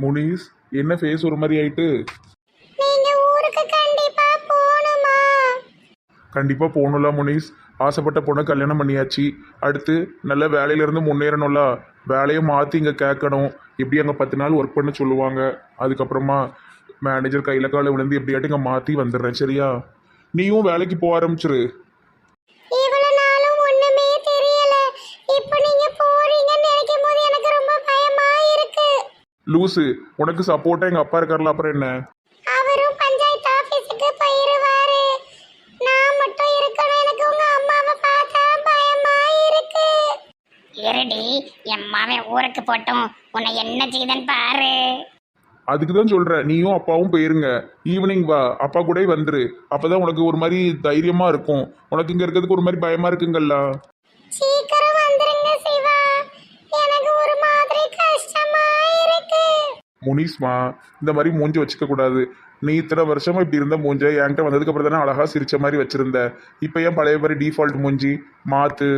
முனிஸ் என்ன ஃபேஸ் ஒரு மாதிரி ஆயிட்டு? நீங்க ஊருக்கு கண்டிப்பா போகணுமா? கண்டிப்பாக போகணும்ல முனிஸ். ஆசைப்பட்ட பொண்ணை கல்யாணம் பண்ணியாச்சு. அடுத்து நல்ல வேலையிலேருந்து முன்னேறணும்ல. வேலையை மாற்றி இங்கே கேட்கணும். எப்படி அங்கே பத்து நாள் ஒர்க் பண்ண சொல்லுவாங்க. அதுக்கப்புறமா மேனேஜர் கையில் காலை விழுந்து எப்படியாட்டும் இங்கே மாற்றி வந்துடுறேன் சரியா? நீயும் வேலைக்கு போக ஆரம்பிச்சிரு. லூசு உனக்கு சப்போர்ட்டாக எங்கள் அப்பா இருக்கார்ல அப்புறம் என்ன? அவரும் பஞ்சாயத்து ஆபீஸுக்கு போயிருவாரு. நான் மட்டும் இருக்கணும். எனக்கு உங்க அம்மாவை பார்த்தா பயமா இருக்கு. இருடி என் மாவன் ஊருக்கு போட்டும். உன்னை என்ன செய்தன்னு பாரு. அதுக்கு தான் சொல்கிறேன் நீயும் அப்பாவும் போயிருங்க. ஈவினிங் வா. அப்பா கூட வந்துரு. அப்போ தான் உனக்கு ஒரு மாதிரி தைரியமாக இருக்கும். உனக்கு இங்கே இருக்கிறதுக்கு ஒரு மாதிரி பயமாக இருக்குங்கல்ல. சீக்கிரம் முனிஸ்மா இந்த மாதிரி மூஞ்சி வச்சுக்க கூடாது. நீ இத்தனை வருஷமா இப்படி இருந்த மூஞ்ச என்கிட்ட வந்ததுக்கு அப்புறம் தானே அழகா சிரிச்ச மாதிரி வச்சிருந்த. இப்போ ஏன் பழைய மாதிரி டிஃபால்ட் மூஞ்சி? மாத்து.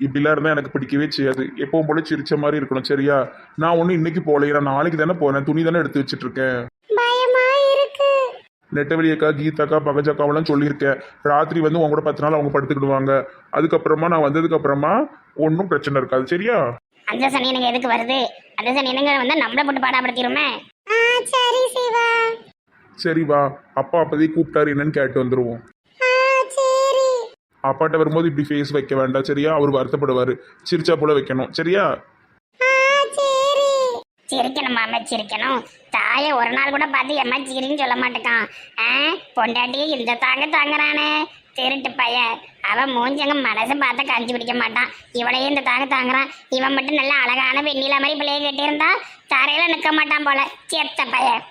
இப்படிலாம் இருந்தால் எனக்கு பிடிக்கவே செய்யாது. எப்பவும் போல சிரிச்ச மாதிரி இருக்கணும் சரியா? நான் ஒன்றும் இன்னைக்கு போகலையே நான் நாளைக்கு தானே போனேன் துணி தானே எடுத்து வச்சிட்டு இருக்கேன் நெட்டவெளி அக்கா கீதாக்கா பகஜாக்காவெல்லாம் சொல்லியிருக்கேன். ராத்திரி வந்து உங்க கூட பத்து நாள் அவங்க படுத்துக்கிடுவாங்க. அதுக்கப்புறமா நான் வந்ததுக்கு அப்புறமா ஒன்றும் பிரச்சனை இருக்காது சரியா? அந்த சனியனுங்க எதுக்கு வருது? அந்த சனியனுங்க வந்து நம்மளை போட்டு பாடாப்படுத்திடுமே? ஆ சரி சிவா. சரி வா. அப்பா அப்போதைக்கு கூப்பிட்டாரு என்னன்னு கேட்டு வந்துருவோம். ஆ சரி. அப்பாட்ட வரும்போது இப்படி ஃபேஸ் வைக்க வேண்டாம் சரியா? அவர் வருத்தப்படுவார். சிரிச்சா போல வைக்கணும் சரியா? ஆ சரி. சிரிக்கணும் மாமா சிரிக்கணும். தாயை ஒரு நாள் கூட பார்த்து எம்மா சிரின்னு சொல்ல மாட்டேக்கான். ஆ பொண்டாட்டி இந்த தாங்க தாங்குறானே திருட்டு பையன். அவன் மூஞ்சங்க மனசு பார்த்தா கஞ்சி பிடிக்க மாட்டான் இவளையும் இந்த தாங்க தாங்குறான். இவன் மட்டும் நல்ல அழகான வெண்ணிலா மாதிரி பிள்ளைய கட்டியிருந்தா தரையில நிற்க மாட்டான் போல. செத்த பையன்.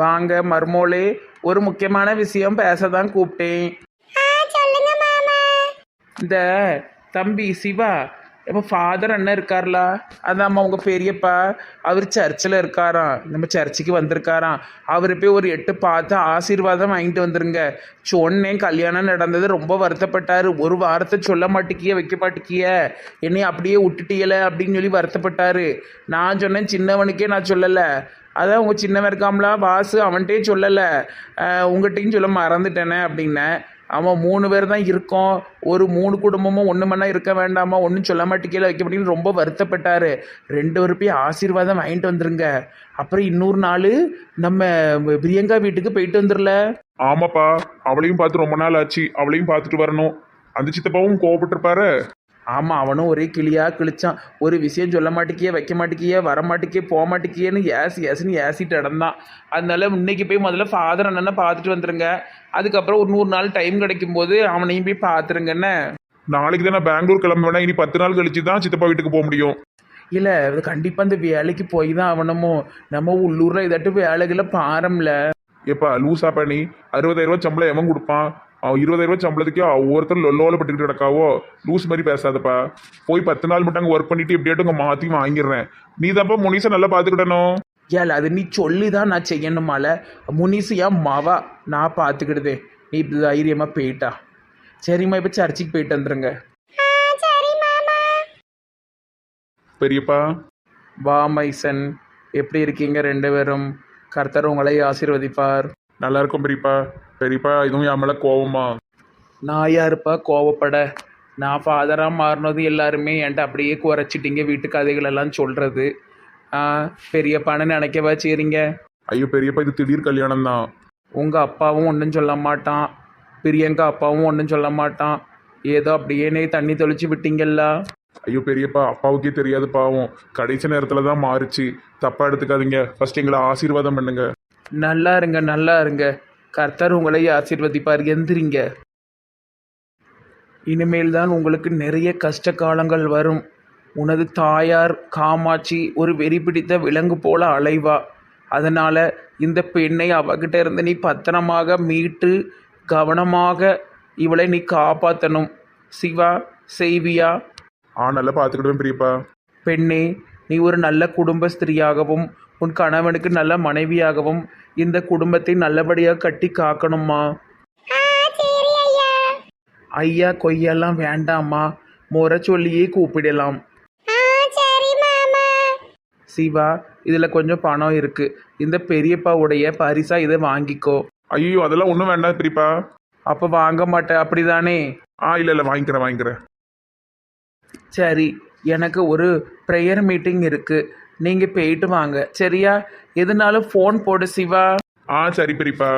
வாங்க மர்மோளே. ஒரு முக்கியமான விஷயம் பேச தான் கூப்பிட்டேன் இந்த தம்பி சிவா இப்போ ஃபாதர் அண்ணன் இருக்கார்ல? அதாம்மா உங்கள் பெரியப்பா அவர் சர்ச்சில் இருக்காராம். நம்ம சர்ச்சுக்கு வந்திருக்காராம். அவர் போய் ஒரு எட்டு பார்த்து ஆசீர்வாதம் வாங்கிட்டு வந்துருங்க. சொன்னேன் கல்யாணம் நடந்தது ரொம்ப வருத்தப்பட்டார். ஒரு வாரத்தை சொல்ல மாட்டேக்கிய வைக்க மாட்டேக்கிய. என்னை அப்படியே விட்டுட்டியல அப்படின்னு சொல்லி வருத்தப்பட்டார். நான் சொன்னேன் சின்னவனுக்கே நான் சொல்லலை. அதான் உங்கள் சின்னவன் இருக்காம்லா வாசு அவன்கிட்டே சொல்லலை. உங்கள்கிட்டையும் சொல்ல மறந்துட்டேனே அப்படின்னேன். அவன் மூணு பேர் தான் இருக்கோம். ஒரு மூணு குடும்பமும் ஒன்று மண்ணா இருக்க வேண்டாமா? ஒன்றும் சொல்ல மாட்டேங்கல வைக்க முடியும் ரொம்ப வருத்தப்பட்டார். ரெண்டு ஒரு போய் ஆசீர்வாதம் வாங்கிட்டு வந்துருங்க. அப்புறம் இன்னொரு நாள் நம்ம பிரியங்கா வீட்டுக்கு போயிட்டு வந்துடல ஆமாப்பா அவளையும் பார்த்து ரொம்ப நாள் ஆச்சு. அவளையும் பார்த்துட்டு வரணும். அந்த சித்தப்பாவும் கோவப்பட்டிருப்பாரு. ஆமாம் அவனும் ஒரே கிளியாக கிழிச்சான். ஒரு விஷயம் சொல்ல மாட்டேக்கியே வைக்க மாட்டேக்கியே வர மாட்டேக்கியே போக மாட்டேக்கியேன்னு ஏசி ஏசின்னு ஏசிட்டு இடந்தான் அதனால இன்னைக்கு போய் முதல்ல ஃபாதர் அண்ணனை பார்த்துட்டு வந்துருங்க. அதுக்கப்புறம் ஒரு நூறு நாள் டைம் கிடைக்கும் போது அவனையும் போய் பார்த்துருங்கண்ணே நாளைக்கு தான் நான் பெங்களூர் கிளம்புவேனா? இனி பத்து நாள் கழிச்சு தான் சித்தப்பா வீட்டுக்கு போக முடியும். இல்லை அது கண்டிப்பாக அந்த வேலைக்கு போய் தான் ஆகணுமோ? நம்ம உள்ளூரில் இதாட்டு வேலைகளை பாரம்ல. ஏப்பா லூசா பண்ணி அறுபதாயிரம் ரூபாய் சம்பளம் எவன் கொடுப்பான்? இருபதாயிரம் ரூபாய் சம்பளத்துக்கு ஒவ்வொருத்தர் லொல்லோல பட்டுக்கிட்டு கிடக்காவோ? லூஸ் மாதிரி பேசாதப்பா. போய் பத்து நாள் மட்டும் அங்கே ஒர்க் பண்ணிட்டு எப்படியாட்டும் உங்க மாற்றி வாங்கிடுறேன். நீ தான்ப்பா முனிசை நல்லா பார்த்துக்கிடணும் ஏல அது நீ சொல்லி தான் நான் செய்யணுமால? முனிசு ஏன் மாவா. நான் பார்த்துக்கிடுதே நீ இப்படி தைரியமாக போயிட்டா. சரிம்மா இப்போ சர்ச்சுக்கு போயிட்டு வந்துருங்க. பெரியப்பா. வா மைசன். எப்படி இருக்கீங்க ரெண்டு பேரும்? கர்த்தர் உங்களை ஆசீர்வதிப்பார். நல்லா இருக்கும் பெரியப்பா பெரியப்பா இதுவும் என் மேலே கோவமா? நான் யாருப்பா கோவப்பட. நான் ஃபாதராக மாறினது எல்லாருமே என்கிட்ட அப்படியே குறைச்சிட்டீங்க வீட்டு கதைகளெல்லாம் சொல்கிறது பெரியப்பான்னு நினைக்கவா செய்றீங்க? ஐயோ பெரியப்பா இது திடீர் கல்யாணம் தான். உங்கள் அப்பாவும் ஒன்றும் சொல்ல மாட்டான். பிரியங்கா அப்பாவும் ஒன்றும் சொல்ல மாட்டான். ஏதோ அப்படியே நீ தண்ணி தெளிச்சு விட்டீங்கல்ல? ஐயோ பெரியப்பா அப்பாவுக்கே தெரியாது பாவம். கடைசி நேரத்தில் தான் மாறுச்சு. தப்பா எடுத்துக்காதீங்க. ஃபர்ஸ்ட் எங்களை ஆசீர்வாதம் பண்ணுங்க. நல்லா இருங்க நல்லா இருங்க. கர்த்தர் உங்களை ஆசீர்வதிப்பார். எந்திரிங்க. இனிமேல் தான் உங்களுக்கு நிறைய கஷ்ட காலங்கள் வரும். உனது தாயார் காமாட்சி ஒரு வெறி பிடித்த விலங்கு போல அலைவா. அதனால் இந்த பெண்ணை அவகிட்ட இருந்து நீ பத்திரமாக மீட்டு கவனமாக இவளை நீ காப்பாற்றணும் சிவா செய்வியா ஆ நல்லா பார்த்துக்கிடுவேன் பெரியப்பா. பெண்ணே நீ ஒரு நல்ல குடும்ப ஸ்திரியாகவும் உன் கணவனுக்கு நல்ல மனைவியாகவும் இந்த குடும்பத்தை நல்லபடியாக கட்டி காக்கணுமா ஆ சரி ஐயா. ஐயா கொய்யெல்லாம் வேண்டாம்மா. முறை சொல்லியே கூப்பிடலாம். ஆ சிவா இதில் கொஞ்சம் பணம் இருக்குது இந்த பெரியப்பாவுடைய பரிசா இதை வாங்கிக்கோ. ஐயோ அதெல்லாம் ஒன்றும் வேண்டாம் பெரியப்பா அப்போ வாங்க மாட்டேன் அப்படிதானே? ஆ இல்லை இல்லை வாங்கிக்கிறேன் வாங்கிக்கிறேன். சரி எனக்கு ஒரு ப்ரேயர் மீட்டிங் இருக்குது நீங்கள் போயிட்டு வாங்க. சரியா? எதுனாலும் ஃபோன் போடு சிவா. ஆ சரி பெரியப்பா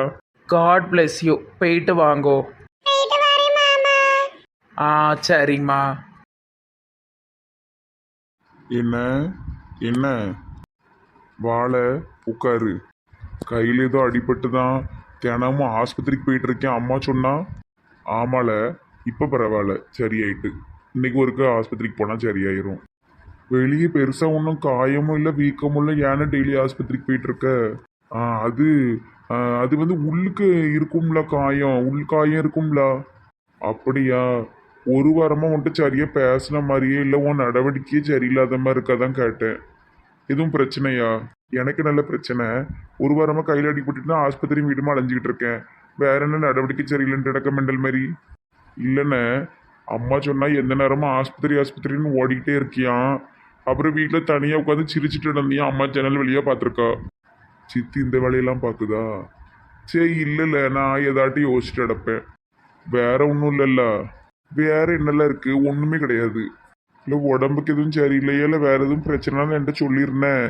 காட் bless யூ போயிட்டு வாங்கோ. ஆ சரிம்மா. என்ன? என்ன? வாழை உட்காரு கையில் ஏதோ அடிபட்டு தான் தினமும் ஆஸ்பத்திரிக்கு போயிட்டு இருக்கேன் அம்மா சொன்னா. ஆமால இப்போ பரவாயில்ல சரியாயிட்டு. இன்னைக்கு ஒருக்க ஆஸ்பத்திரிக்கு போனால் சரியாயிரும். வெளியே பெருசாக ஒன்றும் காயமும் இல்லை வீக்கமும் இல்லை ஏன்னா டெய்லி ஆஸ்பத்திரிக்கு போயிட்டுருக்க? ஆ அது அது வந்து உள்ளுக்கு இருக்கும்ல காயம் உள் காயம் இருக்கும்ல. அப்படியா? ஒரு வாரமாக உன்ட்டு சரியாக பேசின மாதிரியே இல்லை உன் நடவடிக்கையே சரியில்லாத மாதிரி இருக்காதான் கேட்டேன். எதுவும் பிரச்சனையா? எனக்கு நல்ல பிரச்சனை. ஒரு வாரமாக கையில் அடிபட்டுட்டு நான் ஆஸ்பத்திரி வீடுமா அலைஞ்சிக்கிட்டு இருக்கேன். வேற என்ன நடவடிக்கை சரியில்லைன்னு நடக்க மெண்டல் மாதிரி இல்லைண்ணே அம்மா சொன்னால் எந்த நேரமும் ஆஸ்பத்திரி ஆஸ்பத்திரின்னு ஓடிக்கிட்டே இருக்கியான் அப்புறம் வீட்டில் தனியாக உட்காந்து சிரிச்சிட்டு இருந்தியா அம்மா ஜன்னல் வெளியே பார்த்துருக்கா. சித்தி இந்த வேலையெல்லாம் பார்க்குதா? சரி இல்லைல்ல நான் ஏதாட்டி யோசிச்சுட்டு கிடப்பேன். வேற ஒன்றும் இல்லைல்ல. வேற என்னெல்லாம் இருக்கு? ஒன்றுமே கிடையாது. இல்லை உடம்புக்கு எதுவும் சரியில்லையே இல்லை வேற எதுவும் பிரச்சனைன்னு என்கிட்ட சொல்லியிருந்தேன்.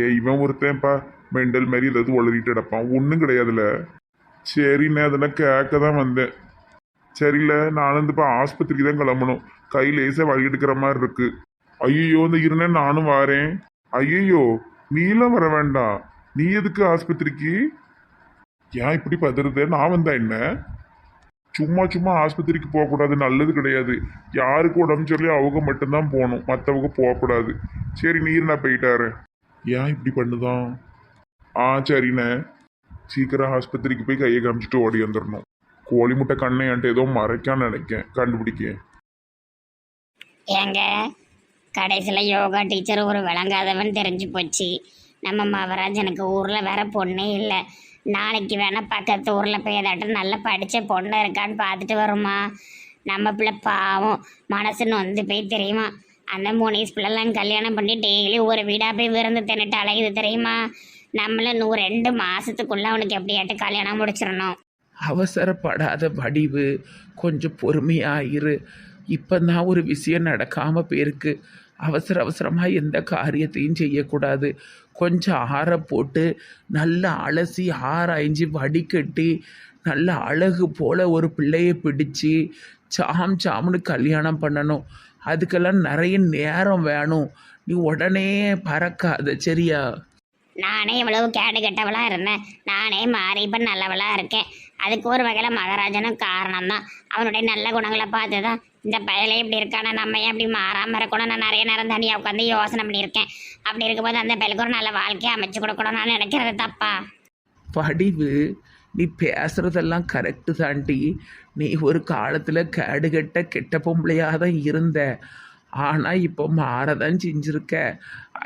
ஏ இவன் ஒருத்தன்ப்பா மெண்டல் மாதிரி ஏதாவது உளறிட்டு கிடப்பான். ஒன்றும் கிடையாதுல்ல. சரிண்ணே அதெல்லாம் கேட்க தான் வந்தேன். சரியில்ல நானும் இப்போ ஆஸ்பத்திரிக்கு தான் கிளம்பணும். கை லேசாக வழி எடுக்கிற மாதிரி இருக்குது ஐயோ இந்த இருந்தேன் நானும் வாரேன். ஐயோ நீலாம் வர வேண்டாம் நீ எதுக்கு ஆஸ்பத்திரிக்கு? ஏன் இப்படி பதறது? நான் வந்தா என்ன? சும்மா சும்மா ஆஸ்பத்திரிக்கு போகக்கூடாது நல்லது கிடையாது. யாருக்கு உடம்பு சொல்லி அவங்க மட்டும்தான் போகணும். மற்றவங்க போகக்கூடாது. சரி நீர் நான் போயிட்டாரு. ஏன் இப்படி பண்ணுதான்? ஆ சரிண்ணே. சீக்கிரம் ஆஸ்பத்திரிக்கு போய் கையை காமிச்சிட்டு ஓடி வந்துடணும் கோழி முட்டை கண்ணை என்கிட்ட ஏதோ மறைக்கான்னு நினைக்கேன். கண்டுபிடிக்க கடைசியில் யோகா டீச்சர் ஒரு விளங்காதவன் தெரிஞ்சு போச்சு. நம்ம மவராஜனுக்கு ஊரில் வேற பொண்ணே இல்லை. நாளைக்கு வேணால் பக்கத்து ஊரில் போய் ஏதாட்டும் நல்லா படித்த பொண்ணு இருக்கான்னு பார்த்துட்டு வருமா? நம்ம பிள்ளை பாவம். மனசுன்னு வந்து போய் தெரியுமா? அந்த முனிஸ் பிள்ளைலாம் கல்யாணம் பண்ணி டெய்லி ஒரு வீடாக போய் விருந்து தின்னுட்டு அலையுது தெரியுமா? நம்மள நூ ரெண்டு மாதத்துக்குள்ளே அவனுக்கு எப்படியாட்டு கல்யாணம் முடிச்சிடணும். அவசரப்படாத வடிவு. கொஞ்சம் பொறுமையாயிரு இப்போ தான் ஒரு விஷயம் நடக்காமல் போயிருக்கு. அவசர அவசரமாக எந்த காரியத்தையும் செய்யக்கூடாது. கொஞ்சம் ஆற போட்டு நல்லா அலசி ஆராய்ஞ்சி வடிகட்டி நல்ல அழகு போல் ஒரு பிள்ளையை பிடிச்சி சாம் சாம்னு கல்யாணம் பண்ணணும். அதுக்கெல்லாம் நிறைய நேரம் வேணும். நீ உடனே பறக்காத சரியா? நானே இவ்வளவு கேடு கெட்டவளா இருந்தேன். நானே மாறி இப்போ நல்லவளா இருக்கேன். அதுக்கு ஒரு வகையில் மகாராஜனும் காரணம் தான் அவனுடைய நல்ல குணங்களை பார்த்து தான் இந்த பயலே இப்படி இருக்கானா நம்ம ஏன் இப்படி மாறாமல் இருக்கணும் நான் நிறைய நேரம் தனியாக உட்காந்து யோசனை பண்ணியிருக்கேன். அப்படி இருக்கும்போது அந்த பயலுக்கு ஒரு நல்ல வாழ்க்கையை அமைச்சு கொடுக்கணும் நான் நினைக்கிறது தப்பா? படிவு நீ பேசுறதெல்லாம் கரெக்டு தாண்டி நீ ஒரு காலத்தில் கேடுகட்ட கெட்ட பொம்பளையாக தான் இருந்த. ஆனால் இப்போ மாறதான் செஞ்சுருக்க.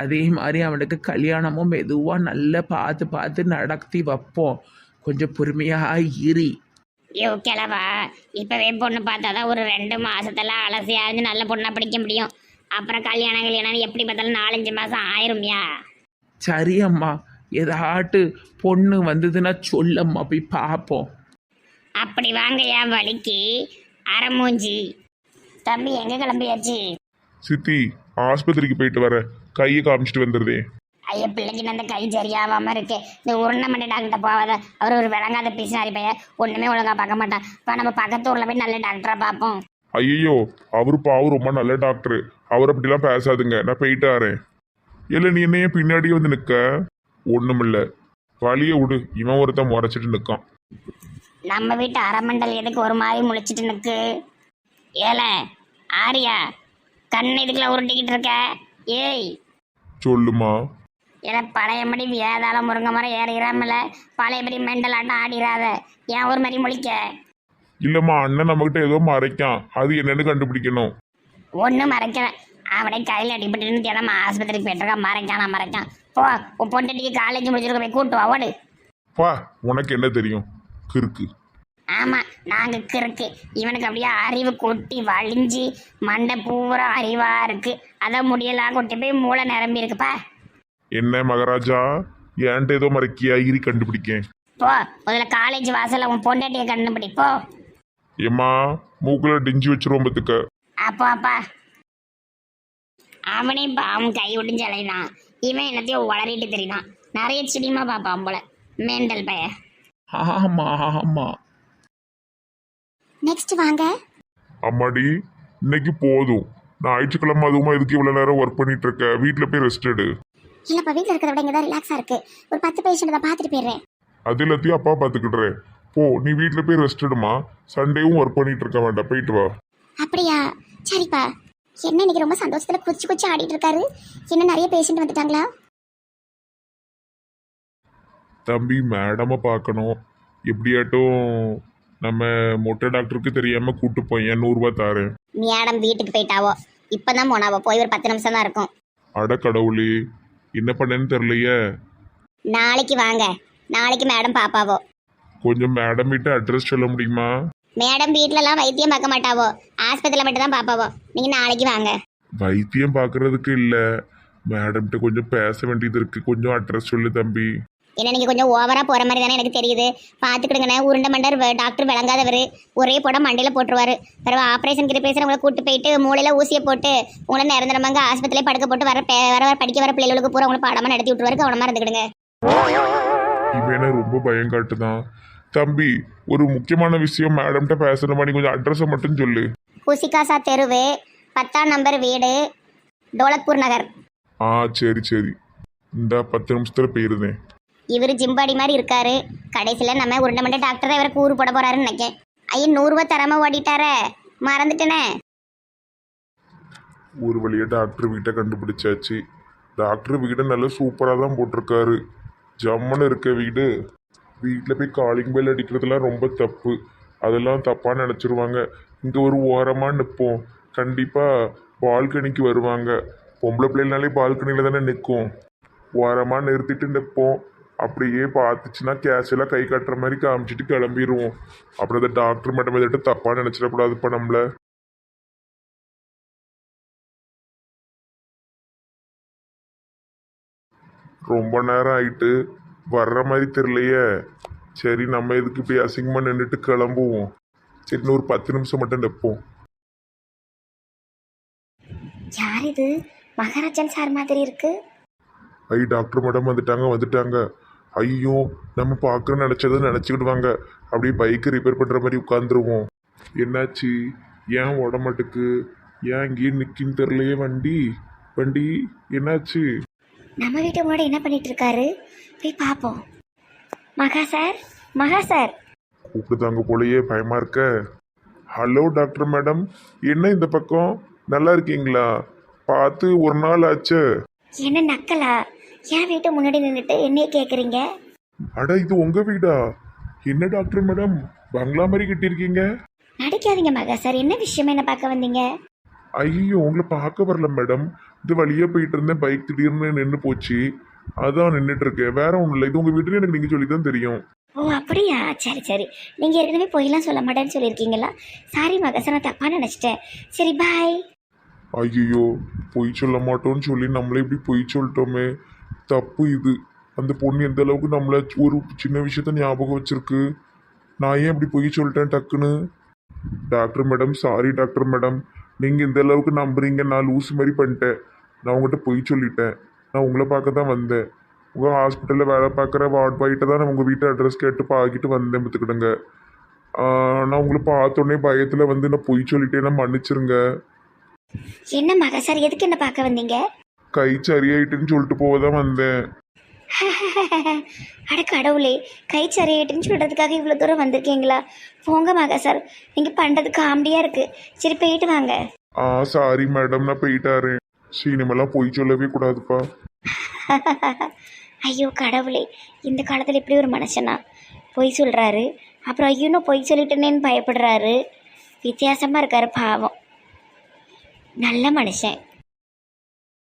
அதே மாதிரி அவனுக்கு கல்யாணமும் மெதுவாக நல்லா பார்த்து பார்த்து நடத்தி வைப்போம். கொஞ்சம் பொறுமையாக இரு. யோ கிளவா இப்போவே பொண்ணு பார்த்தா தான் ஒரு ரெண்டு மாசத்துல அலசி அரைஞ்சு நல்ல பொண்ணை பிடிக்க முடியும். அப்புறம் கல்யாணம் கல்யாணம் எப்படி பார்த்தாலும் நாலஞ்சு மாதம் ஆயிரும்யா. சரி அம்மா ஏதாட்டு பொண்ணு வந்ததுன்னா சொல்லம்மா போய் பார்ப்போம் அப்படி வாங்கய்யா வலிக்கு. அரைமூஞ்சி தம்பி எங்கே கிளம்பியாச்சு? சித்தி ஆஸ்பத்திரிக்கு போயிட்டு வர. கையை காமிச்சிட்டு வந்துடுதே ஐயா பிள்ளைக்கு அந்த கை சரியாகாம இருக்கு. இந்த உருண்டமண்டி டாக்டர் போகாத. அவர் ஒரு விளங்காத பிசினாரி பையன் ஒண்ணுமே ஒழுங்கா பார்க்க மாட்டான். இப்போ நம்ம பக்கத்து ஊர்ல போய் நல்ல டாக்டரை பார்ப்போம். ஐயோ அவரு பாவு ரொம்ப நல்ல டாக்டர் அவர் அப்படிலாம் பேசாதுங்க. நான் போயிட்டு வரேன். இல்லை நீ என்னைய பின்னாடியே வந்து நிற்க ஒன்றுமில்ல வழியை விடு. இவன் ஒருத்தன் முறைச்சிட்டு நிற்கான் நம்ம வீட்டு அரைமண்டல் எதுக்கு ஒரு மாதிரி முழிச்சிட்டு நிற்கு ஏல ஆரியா கண் இதுக்குள்ள உருட்டிக்கிட்டு இருக்க? ஏய். சொல்லுமா? ஏல பழையபடி வேதாள முருங்கை மரம் ஏறிடாமல பழையபடி மெண்டல் ஆட்டம் ஆடிடாத ஏன் ஒரு மாதிரி முழிக்க. இல்லைம்மா அண்ணன் நம்மகிட்ட ஏதோ மறைக்கான். அது என்னன்னு கண்டுபிடிக்கணும். ஒன்றும் மறைக்கல. அவனே கையில் அடிபட்டு தினமும் ஆஸ்பத்திரிக்கு போயிட்டுருக்கான். மறைக்கானா மறைக்கான். போ உன் பொண்ணுட்டிக்கு காலேஜ் முடிச்சிருக்க போய் கூட்டு வா ஓடு. பா உனக்கு என்ன தெரியும்? கிறுக்கு. ஆமாம் நாங்கள் கிறுக்கு. இவனுக்கு அப்படியே அறிவு கொட்டி வழிஞ்சு மண்டை பூரா அறிவாக இருக்குது அதான் முடியலாம் கொட்டி போய் மூளை நிரம்பி இருக்குப்பா என்ன மகாராஜா? ஏன்ட்ட ஏதோ மறைக்கியா? இரி கண்டுபிடிக்கேன். போ முதல்ல காலேஜ் வாசல்ல உன் பொண்டாட்டியை கண்டுபிடி போ. ஏம்மா மூக்கில் டிஞ்சு வச்சிருவோம் பத்துக்க அப்போ அப்பா. அவனே பாவம் கை விட்டு அலையினான் இவன் என்னத்தையும் வளரிட்டு தெரியுதான் நிறைய சினிமா பார்ப்பான் போல. மேண்டல் பைய. ஆமா ஆமா. நெக்ஸ்ட் வாங்க. அம்மாடி இன்னைக்கு போதும். ஞாயிற்றுக்கிழமை அதுவுமா இதுக்கு இவ்வளோ நேரம் ஒர்க் பண்ணிட்டு இருக்க? வீட்டில் போய் ரெஸ்ட் எடு. இல்லப்பா வீட்டில் இருக்கிறத விட இங்கே தான் ரிலாக்ஸாக இருக்கு. ஒரு பத்து பேஷண்ட் தான் பார்த்துட்டு போயிடுறேன். அது எல்லாத்தையும் அப்பா பார்த்துக்கிடுறேன் போ நீ வீட்டில் போய் ரெஸ்ட் எடுமா சண்டேவும் ஒர்க் பண்ணிட்டு இருக்க வேண்டாம். போயிட்டு வா. அப்படியா? சரிப்பா. என்ன இன்னைக்கு ரொம்ப சந்தோஷத்துல குச்சி குச்சி ஆடிட்டு இருக்காரு? என்ன நிறைய பேஷண்ட் வந்துட்டாங்களா? தம்பி மேடமை பார்க்கணும். எப்படியாட்டும் நம்ம மொட்டை டாக்டருக்கு தெரியாம கூட்டு போய் நூறுரூவா தாரேன். மேடம் வீட்டுக்கு போயிட்டாவோ. இப்பதான் போனாவோ. போய் ஒரு பத்து நிமிஷம் தான் இருக்கும். அட கடவுளே. என்ன பண்ணேன்னு தெரியலையே. நாளைக்கு வாங்க. நாளைக்கு மேடம் பாப்பாவோ. கொஞ்சம் மேடம் கிட்ட அட்ரஸ் சொல்ல முடியுமா? மேடம் வீட்லலாம் வைத்தியம் பார்க்க மாட்டாவோ. ஆஸ்பத்திரியில் மட்டும் தான் பாப்பாவோ. நீங்க நாளைக்கு வாங்க. வைத்தியம் பார்க்கறதுக்கு இல்லை. மேடம்கிட்ட கொஞ்சம் பேச வேண்டியது இருக்கு. கொஞ்சம் அட்ரஸ் சொல்லு தம்பி. என்ன நீங்க கொஞ்சம் ஓவரா போற மாதிரி தானே எனக்கு தெரியுது. பாத்துக்கிடுங்கண்ணே. உருண்டை மண்டர் டாக்டர் விளங்காதவர். ஒரே போட மண்டையில போட்டுருவாரு. பிறகு ஆபரேஷன் கிரிப்பேஷன் உங்களை கூட்டு போயிட்டு மூளையில ஊசியை போட்டு உங்களை நிரந்தரமாங்க ஆஸ்பத்திரியில படுக்க போட்டு வர வர வர படிக்க வர பிள்ளைகளுக்கு பூரா உங்களை பாடமா நடத்தி விட்டுருவாரு. கவனமா இருந்துக்கிடுங்க. இவன ரொம்ப பயம் காட்டுதான் தம்பி ஒரு முக்கியமான விஷயம் மேடம்கிட்ட பேசுற மாதிரி கொஞ்சம் அட்ரஸை மட்டும் சொல்லு. குசிகாசா தெருவு பத்தாம் நம்பர் வீடு டோலக்பூர் நகர். ஆ சரி சரி. இந்த பத்து நிமிஷத்துல போயிருந்தேன். இவர் ஜிம்பாடி மாதிரி இருக்காரு. கடைசியில் நம்ம உருண்டை மண்டை டாக்டரை இவரை கூறு போட போகிறாருன்னு நினைக்கேன். ஐயா நூறுரூவா தராம ஓடிட்டார. மறந்துட்டேனே. ஒரு வழியாக டாக்டர் வீட்டை கண்டுபிடிச்சாச்சு. டாக்டர் வீடை நல்லா சூப்பராக தான் போட்டிருக்காரு. ஜம்முன்னு இருக்க வீடு. வீட்டில் போய் காலிங் பெல் அடிக்கிறதுலாம் ரொம்ப தப்பு. அதெல்லாம் தப்பாக நினச்சிருவாங்க. இங்கே ஒரு ஓரமாக நிற்போம் கண்டிப்பாக பால்கனிக்கு வருவாங்க. பொம்பளை பிள்ளைனாலே பால்கனியில் தானே நிற்கும் ஓரமாக நிறுத்திட்டு நிற்போம் அப்படியே பார்த்துச்சுன்னா கேஷெல்லாம் கை கட்டுற மாதிரி காமிச்சிட்டு கிளம்பிடுவோம் அப்புறம் இந்த டாக்டர் மட்டும் எதிர்த்து தப்பாக நினச்சிடக்கூடாதுப்பா நம்மளை. ரொம்ப நேரம் ஆயிட்டு வர்ற மாதிரி தெரியலையே. சரி நம்ம எதுக்கு இப்படி அசிங்கமாக நின்றுட்டு கிளம்புவோம். சரி இன்னும் ஒரு பத்து நிமிஷம் மட்டும் நிற்போம் யார் இது? மகாராஜன் சார் மாதிரி இருக்கு? ஐ டாக்டர் மேடம் வந்துட்டாங்க வந்துட்டாங்க. ஐயோ நம்ம பார்க்குற நினச்சதை நினச்சிக்கிடுவாங்க. அப்படியே பைக்கு ரிப்பேர் பண்ணுற மாதிரி உட்காந்துருவோம் என்னாச்சு? ஏன் உடம்பட்டுக்கு ஏன் இங்கேயே நிற்கின்னு தெரியலையே வண்டி? வண்டி என்னாச்சு? நம்ம வீட்டு முன்னாடி என்ன பண்ணிட்டு இருக்காரு போய் பார்ப்போம். மகா சார் மகா சார். கூப்பிடுதாங்க போலயே பயமா இருக்க. Hello doctor madam. என்ன இந்த பக்கம்? நல்லா இருக்கீங்களா? பார்த்து ஒரு நாள் ஆச்சு. என்ன நக்கலா? என் வீட்டு முன்னாடி நின்றுட்டு என்னைய கேட்குறீங்க அட இது உங்க வீடா? என்ன டாக்டர் மேடம்? பங்களா மாதிரி கட்டியிருக்கீங்க? நடிக்காதீங்க மகா சார். என்ன விஷயம் என்ன பார்க்க வந்தீங்க? ஐயோ உங்களை பார்க்க வரல மேடம். இது வழியா போயிட்டு இருந்தேன். பைக் திடீர்னு நின்று போச்சு. அதான் நின்றுட்டு இருக்கேன். வேற ஒன்றும் இல்லை. இது உங்க வீட்டுல எனக்கு நீங்க சொல்லி தான் தெரியும். ஓ அப்படியா? சரி சரி. நீங்கள் ஏற்கனவே பொய்லாம் சொல்ல மாட்டேன்னு சொல்லியிருக்கீங்களா? சாரி மகா சார் நான் தப்பாக நினச்சிட்டேன். சரி பாய் ஐயோ பொய் சொல்ல மாட்டோம்னு சொல்லி நம்மளே இப்படி பொய் சொல்லிட்டோமே. தப்பு இது. அந்த பொண்ணு எந்த அளவுக்கு நம்மளை ஒரு சின்ன விஷயத்த ஞாபகம் வச்சிருக்கு? நான் ஏன் இப்படி பொய் சொல்லிட்டேன் டக்குன்னு? Doctor madam sorry doctor madam. நீங்கள் இந்த அளவுக்கு நம்புறீங்க? நான் லூஸ் மாதிரி பண்ணிட்டேன். நான் உங்கள்கிட்ட பொய் சொல்லிட்டேன். நான் உங்களை பார்க்க தான் வந்தேன். உங்கள் ஹாஸ்பிட்டலில் வேலை பார்க்குற வார்ட் பாய்கிட்ட தான் நான் உங்கள் வீட்டு அட்ரஸ் கேட்டு பார்க்கிட்டு வந்தேன் பார்த்துக்கிடுங்க. நான் உங்களை பார்த்தோன்னே பயத்தில் வந்து நான் பொய் சொல்லிட்டேன்னா மன்னிச்சிருங்க. என்ன மகா சார் எதுக்கு என்ன பார்க்க வந்தீங்க? கை சரியாயிட்டுன்னு சொல்லிட்டு போக தான் வந்தேன். அட கடவுளே கை சரியாயிட்டுன்னு சொல்கிறதுக்காக இவ்வளோ தூரம் வந்திருக்கீங்களா? போங்க மகா சார் நீங்கள் பண்ணுறது காமெடியாக இருக்குது சரி போயிட்டு வாங்க. ஆ சாரி மேடம் நான் போயிட்டாரேன். சினிமெல்லாம் பொய் சொல்லவே கூடாதுப்பா. ஐயோ கடவுளே இந்த காலத்தில் இப்படி ஒரு மனுஷனா? பொய் சொல்கிறாரு அப்புறம் ஐயோ நான் பொய் சொல்லிட்டேனேன்னு பயப்படுறாரு. வித்தியாசமாக இருக்காரு பாவம். நல்ல மனுஷன்.